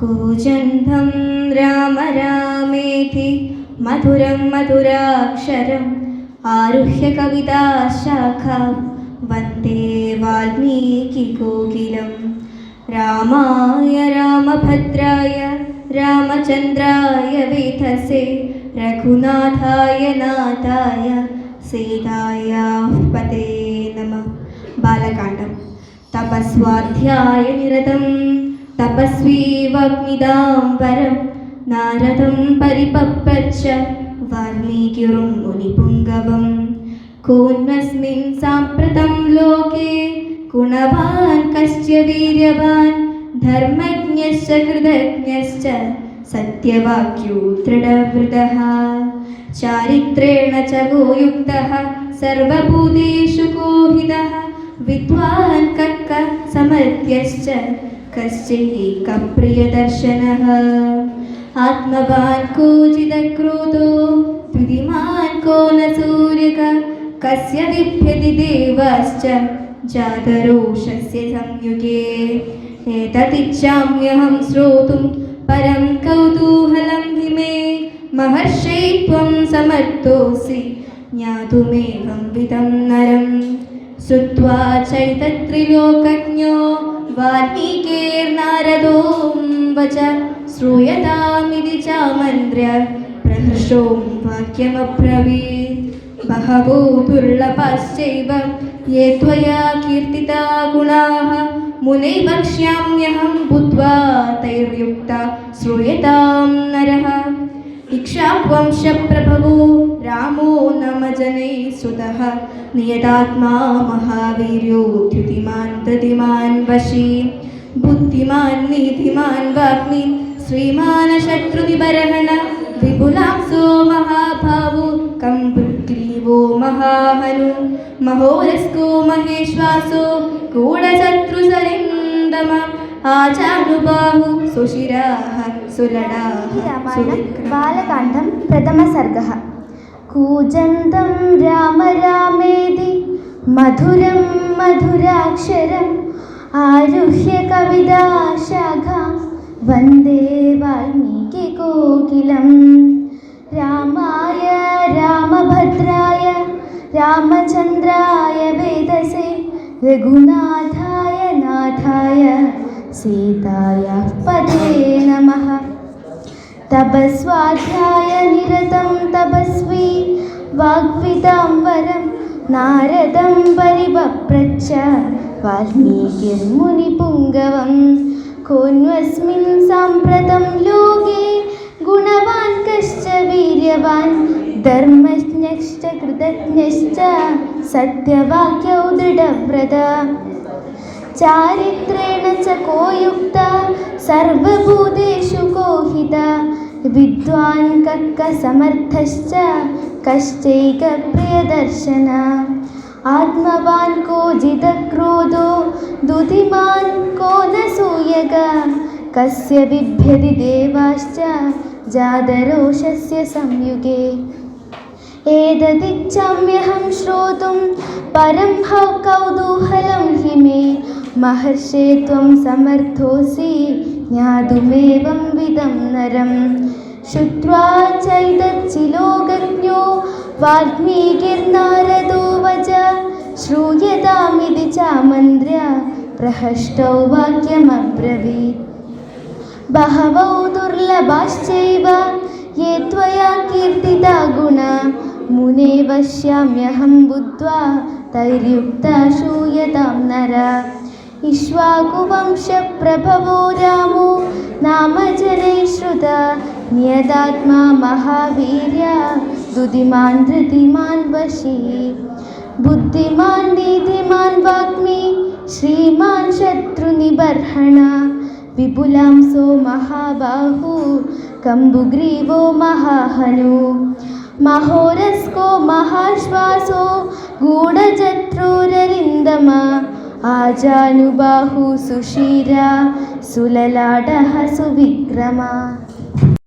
കൂജന്ധം രാമ രാമേതി മധുരം മധുരാക്ഷരം ആരുഹ്യ കവിതാശാഖ വന്ദേ വാൽമീകി കോകിലം രാമായ രാമഭദ്രായ രാമചന്ദ്രായ വിധസേ രഘുനാഥായ നാഥായ സീതായ പതേ നമ. ബാലകാണ്ഡം തപസ്വാധ്യായ നിരതം. തപസ്വീവാഗ്നിദാം വരം. നാരദം പരിപപ്പച്ച വാൽമീകിറും മുനിപുംഗവം കോന്മസ്മിൻ സാമ്പ്രതം ലോകേ ഗുണവാൻ കശ്ച വീര്യവാൻ ധർമ്മജ്ഞശ്ച കൃതജ്ഞശ്ച സത്യവാക്യോ ദൃഢവൃതഃ. ചാരിത്രേണ ച ഗോയുക്തഃ സർവഭൂതേഷു കോഹിതഃ വിദ്വാൻ കക്ക സമർത്യശ്ച समर्थ्यश्च कश्चिदेकप्रियदर्शनः आत्मवान् कोचिदक्रोधो द्विधिमान् को न सूर्यक कस्य बिभ्यति देवाश्च जातरोषस्य संयुगे एतदिच्छाम्यहं श्रोतुं परं कौतूहलं हि मे महर्षै त्वं समर्थोऽसि ज्ञातुमेवं विदं नरम् श्रुत्वा चैतत्रिलोकज्ञो वाल्मीकेर्नारदो वच श्रूयतामिति चामन्त्र्य प्रहर्षो वाक्यमब्रवीत् बहवो दुर्लभाश्चैव ये त्वया कीर्तिता गुणाः मुने वक्ष्याम्यहं बुद्ध्वा तैर्युक्ता श्रूयतां नरः इक्षावंशप्रभवो रामो नम जनै सुतः നിയതാത്മാ മഹാവീര്യോ ദ്യുതിമാൻ പ്രതിമാൻ വശീ. ബുദ്ധിമാൻ നീതിമാൻ വാഗ്മി. ശ്രീമാന ശത്രുതിപരഹണ വിപുലാംസോ മഹാഭാവോ കംപ്രീവോ മഹാഹനു. മഹോരസ്കോ മഹേശ്വാസോ കൂടശത്രുസരിന്ദമ ആചാനുബാഹു സുഷിരാഹ സുലടാഹ ബാലകാന്ഡം പ്രഥമ സർഗ കൂജന്തം രാമരാമേതി മധുരം മധുരാക്ഷരം ആരുഹ്യ കവിതാശാഖ വന്ദേ വാൽമീകി കോകിലം. രാമായ രാമഭദ്രായ രാമചന്ദ്രായ വേദസേ രഘുനാഥായ നാഥായ സീതായ പതേ നമഃ. नमः तपस्वाध्याय निरतं तपस्वी वाग्विदां वरं नारदं परिवप्रच्छ वाल्मीकिर्मुनिपुङ्गवं कोऽन्वस्मिन् साम्प्रतं लोके गुणवान् कश्च वीर्यवान् धर्मज्ञश्च कृतज्ञश्च सत्यवाक्यौ दृढव्रता चारित्रेण च को युक्ता सर्वभूतेषु कोहिता विद्वान् कक्कसमर्थश्च कश्चैकप्रियदर्शन आत्मवान् को जितक्रोधो दुतिमान् को न सूयक कस्य बिभ्यति देवाश्च जातरोषस्य संयुगे एतदिच्छाम्यहं श्रोतुं परं हौ कौतूहलं हि मे महर्षे त्वं समर्थोऽसि ज्ञातुमेवं विदं नरं श्रुत्वा चैतच्चिलोकज्ञो वाल्मीकिर्नारदो वच श्रूयतामिति चामन्त्र्य प्रहष्टौ वाक्यमब्रवीत् बहवो दुर्लभाश्चैव ये त्वया कीर्तिता गुणा मुने वश्याम्यहं बुद्ध्वा तैर्युक्ता श्रूयतां नर इक्ष्वाकुवंशप्रभवो रामो नाम जनै श्रुता नियतात्मा महावीर्य दुदिमान् धृतिमान् वशी। बुद्धिमान् नीतिमान् वाग्मी श्रीमान् शत्रुनिबर्हण विपुलांसो महाबाहु कम्बुग्रीवो महाहनु। महोरस्को महाश्वासो गूढजत्रुररिन्दम। आजानुबाहु सुशीरा सुललाटः सुविक्रमा